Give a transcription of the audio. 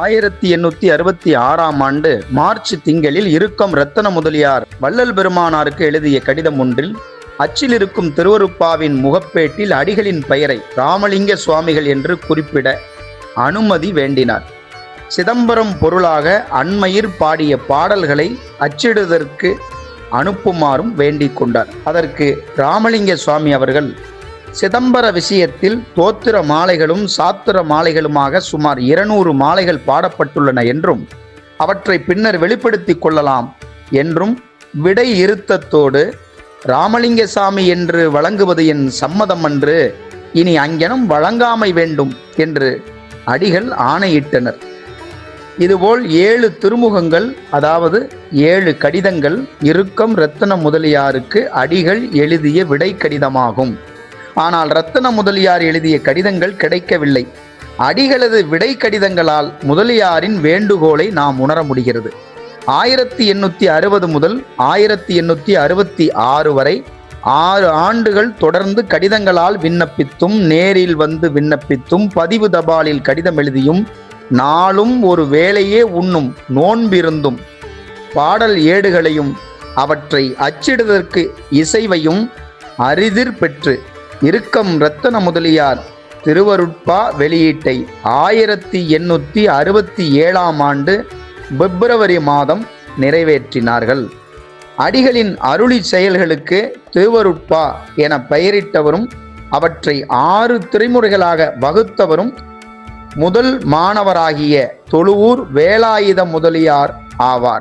ஆயிரத்தி எண்ணூத்தி அறுபத்தி ஆறாம் ஆண்டு மார்ச் திங்களில் இருக்கம் ரத்தன முதலியார் வள்ளல் பெருமானாருக்கு எழுதிய கடிதம் ஒன்றில் அச்சில் இருக்கும் திருவருப்பாவின் முகப்பேட்டில் அடிகளின் பெயரை ராமலிங்க சுவாமிகள் என்று குறிப்பிட அனுமதி வேண்டினார். சிதம்பரம் பொருளாக அண்மையில் பாடிய பாடல்களை அச்சிடுவதற்கு அனுப்புமாறும் வேண்டிக் கொண்டார். அதற்கு ராமலிங்க சுவாமி அவர்கள் சிதம்பர விஷயத்தில் தோத்திர மாலைகளும் சாத்திர மாலைகளுமாக சுமார் இருநூறு மாலைகள் பாடப்பட்டுள்ளன என்றும் அவற்றை பின்னர் வெளிப்படுத்திக் கொள்ளலாம் என்றும் விடை இருத்தத்தோடு ராமலிங்க சாமி என்று வழங்குவது என் சம்மதம் அன்று இனி அங்கெனம் வழங்காமை வேண்டும் என்று அடிகள் ஆணையிட்டனர். இதுபோல் ஏழு திருமுகங்கள் அதாவது ஏழு கடிதங்கள் இறுக்கம் ரத்தன முதலியாருக்கு அடிகள் எழுதிய விடை கடிதமாகும். ஆனால் ரத்தன முதலியார் எழுதிய கடிதங்கள் கிடைக்கவில்லை. அடிகளது விடை கடிதங்களால் முதலியாரின் வேண்டுகோளை நாம் உணர முடிகிறது. ஆயிரத்தி எண்ணூற்றி அறுபது முதல் ஆயிரத்தி எண்ணூற்றி அறுபத்தி ஆறு வரை ஆறு ஆண்டுகள் தொடர்ந்து கடிதங்களால் விண்ணப்பித்தும் நேரில் வந்து விண்ணப்பித்தும் பதிவு தபாலில் கடிதம் எழுதியும் நாளும் ஒரு வேளையே உண்ணும் நோன்பிருந்தும் பாடல் ஏடுகளையும் அவற்றை அச்சிடுவதற்கு இசைவையும் அரிதிர் பெற்று இறுக்கம் ரத்தன முதலியார் திருவருட்பா வெளியீட்டை ஆயிரத்தி எண்ணூற்றி அறுபத்தி ஏழாம் ஆண்டு பிப்ரவரி மாதம் நிறைவேற்றினார்கள். அடிகளின் அருளி செயல்களுக்கு திருவருட்பா என பெயரிட்டவரும் அவற்றை ஆறு திரைமுறைகளாக வகுத்தவரும் முதல் மாணவராகிய தொழுவூர் வேலாயுத முதலியார் ஆவார்.